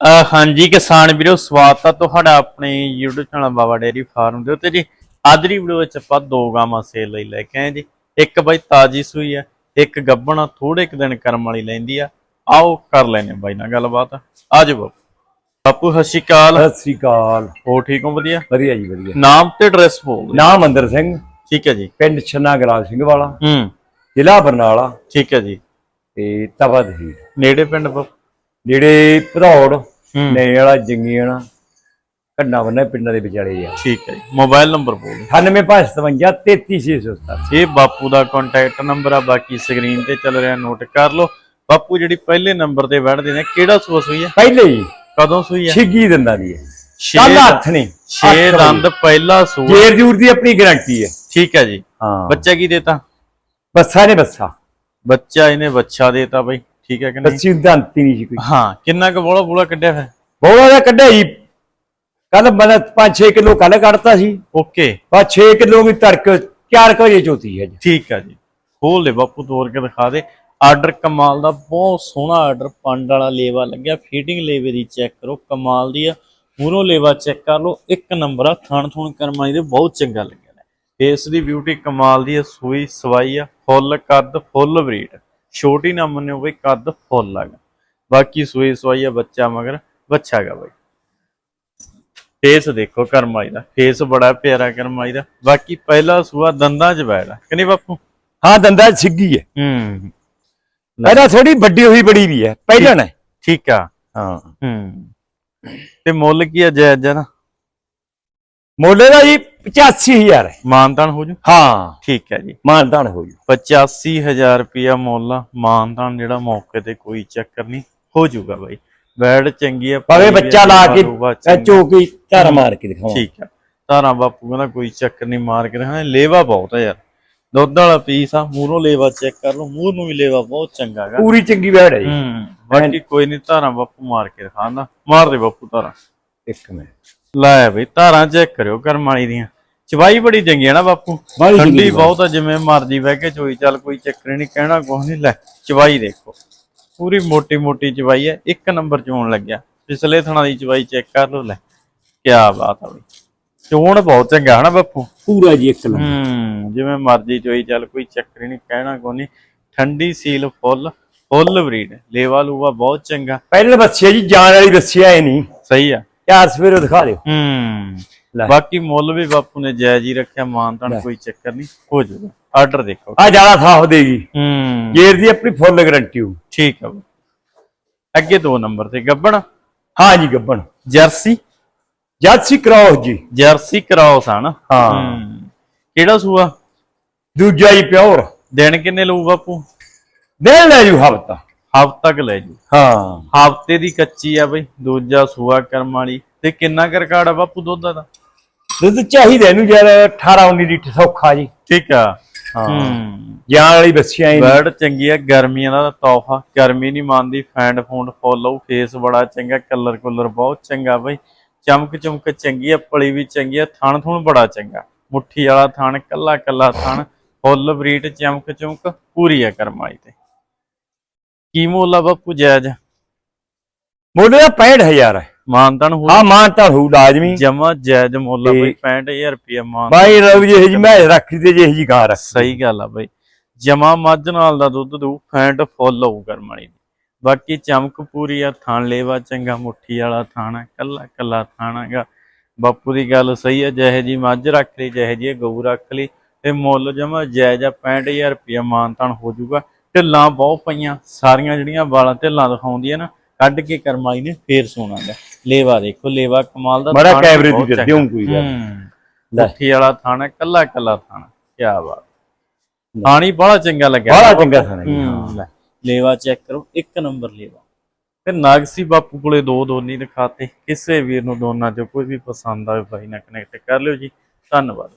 ਹਾਂਜੀ ਕਿਸਾਨ ਵੀਰੋ ਸਵਾਗਤ ਹੈ ਤੁਹਾਡਾ ਆਪਣੇ YouTube channel Baba dairy farm ਦੇ ਉੱਤੇ ਜੀ। ਅੱਜ ਦੀ ਵੀਡੀਓ ਵਿੱਚ ਆਪਾਂ ਦੋ ਗਾਵਾਂ ਸੇਲ ਲਈ ਲੈ ਕੇ ਆਏ ਜੀ। ਇੱਕ ਬਾਈ ਤਾਜੀ ਸੂਈ ਆ ਇੱਕ ਗੱਬਣ ਥੋੜੇ ਕੁ ਦਿਨ ਕਰਮ ਵਾਲੀ ਲੈਂਦੀ ਆ। ਆਓ ਕਰ ਲੈਨੇ ਬਾਈ ਨਾਲ ਗੱਲਬਾਤ। ਆਜੋ ਬਾਪੂ ਬਾਪੂ ਸਤਿ ਸ਼੍ਰੀ ਅਕਾਲ। ਸਤਿ ਸ੍ਰੀ ਅਕਾਲ। ਹੋ ਠੀਕ ਹੋ? ਵਧੀਆ? ਵਧੀਆ ਜੀ ਵਧੀਆ। ਨਾਮ ਤੇ ਐਡਰੈਸ ਬੋਲ। ਨਾਮ ਅੰਦਰ ਸਿੰਘ। ਠੀਕ ਹੈ ਜੀ। ਪਿੰਡ ਛੰਨਾ ਗਰਾਲ ਸਿੰਘ ਵਾਲਾ। ਹੂੰ। ਜ਼ਿਲ੍ਹਾ ਬਰਨਾਲਾ। ਠੀਕ ਹੈ ਜੀ। ਤੇ ਤਵਾ ਤਹਿਸੀਲ ਨੇੜੇ ਪਿੰਡ ਬਾਪੂ ਜਿਹੜੇ ਭਰੌੜ ਹੂੰ। ਨੇ ਵਾਲਾ ਜੰਗੀਆਂ ਕੰਨਾ ਬੰਨਾ ਪਿੰਡਾਂ ਦੇ ਵਿਚਾਲੇ ਆ। ਠੀਕ ਹੈ ਜੀ ਮੋਬਾਈਲ ਨੰਬਰ ਬੋਲ ਦਿਓ। 9857 33670 ਇਹ ਬਾਪੂ ਦਾ ਕੰਟੈਕਟ ਨੰਬਰ ਆ ਬਾਕੀ ਸਕਰੀਨ ਤੇ ਚੱਲ ਰਿਹਾ ਨੋਟ ਕਰ ਲਓ। ਬਾਪੂ ਜਿਹੜੀ ਪਹਿਲੇ ਨੰਬਰ ਤੇ ਬੈਠਦੇ ਨੇ ਕਿਹੜਾ ਸੂਆ ਸੂਈ ਆ? ਪਹਿਲੇ ਹੀ। ਕਦੋਂ ਸੂਈ ਆ? ਛਿੱਗੀ ਦਿੰਦਾ ਦੀ ਹੈ ਛੇ ਕੱਲ ਹੱਥ ਨਹੀਂ ਛੇ ਦੰਦ ਪਹਿਲਾ ਸੂਆ। ਜੇਰ ਜੂਰ ਦੀ ਆਪਣੀ ਗਾਰੰਟੀ ਹੈ ਠੀਕ ਹੈ ਜੀ। ਹਾਂ। ਬੱਚਾ ਕੀ ਦੇਤਾ? ਬੱਸਾ ਨੇ ਬੱਸਾ। ਬੱਚਾ ਇਹਨੇ ਬੱਚਾ ਦੇਤਾ ਬਈ। ਠੀਕ ਹੈ ਕਿ ਨਹੀਂ? ਬੱਸੀ ਦੰਤ ਨਹੀਂ ਸੀ ਕੋਈ। ਹਾਂ ਕਿੰਨਾ ਕੁ ਬੋਲਾ ਬੋਲਾ ਕੱਢਿਆ ਫਿਰ? ਬੋਲਾ ਦਾ ਕੱਢਿਆ ਜੀ। ਕੱਲ ਮੈਂ 5-6 ਕਿਲੋ ਕੱਲ ਕੱਢਤਾ ਸੀ। ਓਕੇ। ਬਾ 6 ਕਿਲੋ ਦੀ ਤੜਕ 4 ਵਜੇ ਚੋਤੀ ਹੈ ਜੀ। ਠੀਕ ਹੈ ਜੀ। ਖੋਲ ਲੈ ਬਾਪੂ ਤੋੜ ਕੇ ਦਿਖਾ ਦੇ। ਆਰਡਰ ਕਮਾਲ ਦਾ ਬਹੁਤ ਸੋਹਣਾ ਆਰਡਰ ਪੰਡ ਵਾਲਾ ਲੇਵਾ ਲੱਗਿਆ। ਫੀਡਿੰਗ ਲੇਵੇ ਦੀ ਚੈੱਕ ਕਰੋ ਕਮਾਲ ਦੀ ਆ। ਮੂਰੋਂ ਲੇਵਾ ਚੈੱਕ ਕਰ ਲਓ ਇੱਕ ਨੰਬਰ ਆ ਥਣ ਥੁਣ ਕਰਮਾਈ ਦੇ ਬਹੁਤ ਚੰਗਾ ਲੱਗਿਆ। ਫੇਸ ਦੀ ਬਿਊਟੀ ਕਮਾਲ ਦੀ ਆ ਸੂਈ ਸਵਾਈ ਆ ਫੁੱਲ ਕੱਦ ਫੁੱਲ ਬਰੀਡ ਛੋਟੀ ਨਾ ਮੰਨਿਓ ਬਈ ਕੱਦ ਫੁੱਲ ਹੈਗਾ ਬਾਕੀ ਸੂਈ ਸਵਾਈ ਆ ਬੱਚਾ ਮਗਰ ਬੱਚਾ ਹੈਗਾ ਬਈ। ਫੇਸ ਦੇਖੋ ਕਰਮਾਈ ਦਾ ਫੇਸ ਬੜਾ ਪਿਆਰਾ ਕਰਮਾਈ ਦਾ। ਬਾਕੀ ਪਹਿਲਾ ਸੂਆ ਦੰਦਾਂ 'ਚ ਬੈਠਾ ਕਿ ਨਹੀਂ ਬਾਪੂ? ਹਾਂ ਦੰਦਾ ਸਿੱਗੀ ਹੈ ਹੂੰ। ਇਹਦਾ ਥੋੜੀ ਵੱਡੀ ਹੋਈ ਬੜੀ ਵੀ ਹੈ ਪਹਿਲਾਂ ਹੈ ਠੀਕ ਆ ਹਾਂ। ਹੂੰ। ਤੇ ਮੁੱਲ ਕੀ ਆ ਜਾਇਜ਼ ਨਾ? ਮੁੱਲ ਦਾ ਜੀ 85000 ਹੈ। ਮਾਨਤਾਨ ਹੋ ਜੂ? ਹਾਂ। ਠੀਕ ਹੈ ਜੀ। ਮਾਨਦਾਨ ਹੋ ਜੂ। 85000 ਰੁਪਿਆ ਮੁੱਲ ਆ। ਮਾਨਤਾਨ ਜਿਹੜਾ ਮੌਕੇ ਤੇ ਕੋਈ ਚੱਕਰ ਨਹੀਂ ਹੋ ਜਾਊਗਾ ਬਾਈ। ਬੈਡ ਚੰਗੀ ਆ ਭਾਵੇਂ ਬੱਚਾ ਲਾ ਕੇ ਇਹ। ਚੋਕੀ ਧਰ ਮਾਰ ਕੇ ਦਿਖਾਵਾਂ ਠੀਕ ਆ। ਤਾਰਾ ਬਾਪੂ ਕਹਿੰਦਾ ਕੋਈ ਚੱਕਰ ਨਹੀਂ ਮਾਰ ਕੇ ਰਹਿਣਾ ਲੇਵਾ ਬਹੁਤ ਆ ਯਾਰ। ਦੁੱਧ ਵਾਲਾ ਪੀਸ ਆ ਮੂਹਰੋਂ ਲੇਵਾ ਚੈੱਕ ਕਰ ਲਓ। ਮੂੰਹ ਨੂੰ ਵੀ ਲੇਵਾ ਬਹੁਤ ਚੰਗਾ ਹੈਗਾ। ਪੂਰੀ ਚੰਗੀ ਬੈੜ ਹੈ ਜੀ। ਹੂੰ। ਬਾਕੀ ਕੋਈ ਨਹੀਂ ਧਾਰਾਂ ਬਾਪੂ ਮਾਰ ਕੇ ਦਿਖਾਉਂਦਾ। ਮਾਰ ਦੇ ਬਾਪੂ ਧਾਰਾਂ। ਇੱਕ ਮਿੰਟ। ਲੈ ਬਈ ਧਾਰਾਂ ਚੈੱਕ ਕਰਿਓ ਕਰਮ ਵਾਲੀ ਦੀਆਂ। ਚਵਾਈ ਬੜੀ ਚੰਗੀ ਹੈ ਨਾ ਬਾਪੂ। ਚੰਗੀ ਠੰਡੀ। ਬਹੁਤ ਆ ਜਿਵੇਂ ਮਰਜ਼ੀ ਬਹਿ ਕੇ ਚੋਈ ਚੱਲ ਕੋਈ ਚੱਕਰ ਨਹੀਂ ਕਹਿਣਾ ਕੁਛ ਨਹੀਂ ਲੈ ਚਵਾਈ ਦੇਖੋ। ਪੂਰੀ ਮੋਟੀ ਮੋਟੀ ਚਵਾਈ ਹੈ ਇੱਕ ਨੰਬਰ ਚੋਣ ਲੱਗਿਆ। ਪਿਛਲੇ ਥਣਾ ਦੀ ਚਵਾਈ ਚੈੱਕ ਕਰ ਲਓ ਲੈ। ਕੀ ਬਾਤ ਆ ਬਈ। ਚੋਣ ਬਹੁਤ ਚੰਗਾ ਹੈ ਨਾ ਬਾਪੂ। ਪੂਰਾ ਜੀ ਇੱਕ ਨੰਬਰ। ਹੂੰ ਜਿਵੇਂ ਮਰਜ਼ੀ ਚੋਈ ਚੱਲ ਕੋਈ ਚੱਕਰ ਨਹੀਂ ਕਹਿਣਾ ਕੋਈ ਨਹੀਂ ਠੰਡੀ ਸੀਲ ਫੁੱਲ ਫੁੱਲ ਬਰੀਡ। ਲੇਵਾ ਲੂਵਾ ਬਹੁਤ ਚੰਗਾ। ਪਹਿਲੇ ਬੱਚੇ ਜੀ ਜਾਣ ਵਾਲੀ ਬੱਚੀ ਆਏ ਨਹੀਂ ਸਹੀ ਆ। ਚਾਰ ਸਵੇਰੋਂ ਦਿਖਾ ਦਿਓ। ਹੂੰ। ਬਾਕੀ ਮੁੱਲ ਵੀ ਬਾਪੂ ਨੇ ਜਾਇਜ਼ ਹੀ ਰੱਖਿਆ ਮਾਨ ਤਾਂ ਕੋਈ ਚੱਕਰ ਨਹੀਂ ਹੋ ਜਾਊਗਾ। ਆਰਡਰ ਦੇਖੋ। ਆ ਜ਼ਿਆਦਾ ਸਾਫ਼ ਦੇਗੀ। ਹੂੰ। ਜੇਰ ਦੀ ਆਪਣੀ ਫੁੱਲ ਗਾਰੰਟੀ ਹੋ ਠੀਕ ਆ। ਅੱਗੇ ਦੋ ਨੰਬਰ ਤੇ ਗੱਬਣ। ਹਾਂ ਜੀ ਗੱਬਣ। ਜਰਸੀ। ਜੱਸੀ ਕਰਾਓ ਜੀ। ਜਰਸੀ ਕਰਾਉਸ ਆ ਨਾ ਹਾਂ। ਹੂੰ। ਕਿਹੜਾ ਸੂਆ? ਦੂਜਾ ਜੀ ਪਿਓਰ। ਦਿਨ ਕਿੰਨੇ ਲਊ ਬਾਪੂ? ਦੇ ਲੈ ਜੂ ਹਫਤਾ। ਹਫ਼ਤਾ ਤੱਕ ਲੈ ਜੂ। ਹਾਂ। ਹਫ਼ਤੇ ਦੀ ਕੱਚੀ ਆ ਬਈ ਦੂਜਾ ਸੂਆ ਕਰਮ ਵਾਲੀ। ਤੇ ਕਿੰਨਾ ਕੁ ਰਿਕਾਰਡ ਆ ਬਾਪੂ ਦੁੱਧ ਦਾ? ਦੁੱਧ ਚਾਹੀਦਾ ਇਹਨੂੰ ਯਾਰ 18 19 ਲੀਟਰ ਸੌਖਾ ਜੀ। ਠੀਕ ਆ। ਹਾਂ। ਹੂੰ। ਜਾਣ ਵਾਲੀ ਬੱਚੀ ਆਏ ਬਰਡ ਚੰਗੀ ਆ ਗਰਮੀਆਂ ਦਾ ਤੋਹਫਾ। ਗਰਮੀ ਨਹੀਂ ਮੰਨਦੀ ਫੈਂਡ ਫੂੰਡ ਫੁੱਲ ਫੇਸ ਬੜਾ ਚੰਗਾ ਕਲਰ ਕੁਲਰ ਬਹੁਤ ਚੰਗਾ ਬਈ। ਚਮਕ ਚਮਕ ਚੰਗੀ ਆ ਪਲੀ ਵੀ ਚੰਗੀ ਆ ਥਣ ਥੁਣ ਬੜਾ ਚੰਗਾ। ਮੁੱਠੀ ਵਾਲਾ ਥਣ ਕੱਲਾ ਕੱਲਾ ਥਣ ਫੁੱਲ ਬਰੀਟ ਚਮਕ ਚਮਕ ਪੂਰੀ ਆ ਕਰਮਾਈ ਤੇ। ਕੀ ਮੁੱਲ ਆ ਬਾਪੂ ਜਾਇਜ਼? ਮੁੱਲ ਦਾ 65000 ਹੈ ਮਾਨਤਨ ਹੋ ਹਾਂ ਮਾਨ ਤਾਂ ਹੋਊ ਲਾਜ਼ਮੀ। ਜਮਾ ਜਾਇਜ਼ ਮੁੱਲ ਆ ਬਈ ਤੇ- 65000 ਰੁਪਇਆ ਮਾਨ ਬਾਈ ਰਵ ਜੀ ਜੀ ਮੈਂ ਰੱਖੀ ਤੇ ਜੇ ਜੀ ਗਾਂ ਰੱਖ। ਸਹੀ ਗੱਲ ਆ ਬਈ। ਜਮਾ ਮੱਝ ਨਾਲ ਦਾ ਦੁੱਧ ਦੂ ਫੈਂਟ ਫੁੱਲ ਹੋਊ ਕਰਮਾਣੀ ਦੀ। ਬਾਕੀ ਚਮਕ ਪੂਰੀ ਆ ਥਣ ਲੇਵਾ ਚੰਗਾ ਮੁੱਠੀ ਵਾਲਾ ਥਾਣ ਕੱਲਾ ਕੱਲਾ ਥਾਣ ਹੈਗਾ ਬਾਪੂ ਦੀ ਗੱਲ ਸਹੀ ਆ ਜਿਹੇ ਜੀ ਮੱਝ ਰੱਖ ਲਈ ਜਿਹੇ ਜੀ ਗਊ ਰੱਖ ਲਈ ਤੇ ਮੁੱਲ ਜਮਾ ਜਾਇਜ਼ ਆ 65000 ਰੁਪਇਆ ਮਾਨਤਾਨ ਹੋ ਜਾਊਗਾ। ਢਿੱਲਾਂ ਬਹੁਤ ਪਈਆਂ ਸਾਰੀਆਂ ਜਿਹੜੀਆਂ ਵਾਲਾਂ ਢਿੱਲਾਂ ਦਿਖਾਉਂਦੀਆਂ ਨਾ ਕੱਢ ਕੇ ਕਰਮਾਈ ਨੇ ਫੇਰ ਸੋਣਾ ਗਾ ਲੇਵਾ ਦੇਖੋ ਲੇਵਾ ਕਮਾਲ ਦਾ ਬੜਾ ਕੈਮਰੇ ਦੀ। ਦਿਉਂ ਕੋਈ ਗੱਲ। ਹੂੰ ਲੈ। ਮੁੱਠੀ ਵਾਲਾ ਥਾਣਾ ਕੱਲਾ ਕੱਲਾ ਥਾਣਾ ਕੀ ਬਾਤ। ਥਾਣੀ ਬੜਾ ਚੰਗਾ ਲੱਗਿਆ। ਬੜਾ ਚੰਗਾ ਥਾਣਾ ਲੇਵਾ ਚੈੱਕ ਕਰੋ ਇੱਕ ਨੰਬਰ ਲੇਵਾ। ਤੇ ਨਾਗਸੀ ਬਾਪੂ ਕੋਲੇ ਦੋ ਦੋਨੀ ਦਿਖਾਤੇ ਕਿਸੇ ਵੀਰ ਨੂੰ ਦੋਨਾਂ ਚੋਂ ਕੋਈ ਵੀ ਪਸੰਦ ਆਵੇ ਬਾਈ ਨਾਲ ਕਨੈਕਟ ਕਰ ਲਿਓ ਜੀ। ਧੰਨਵਾਦ।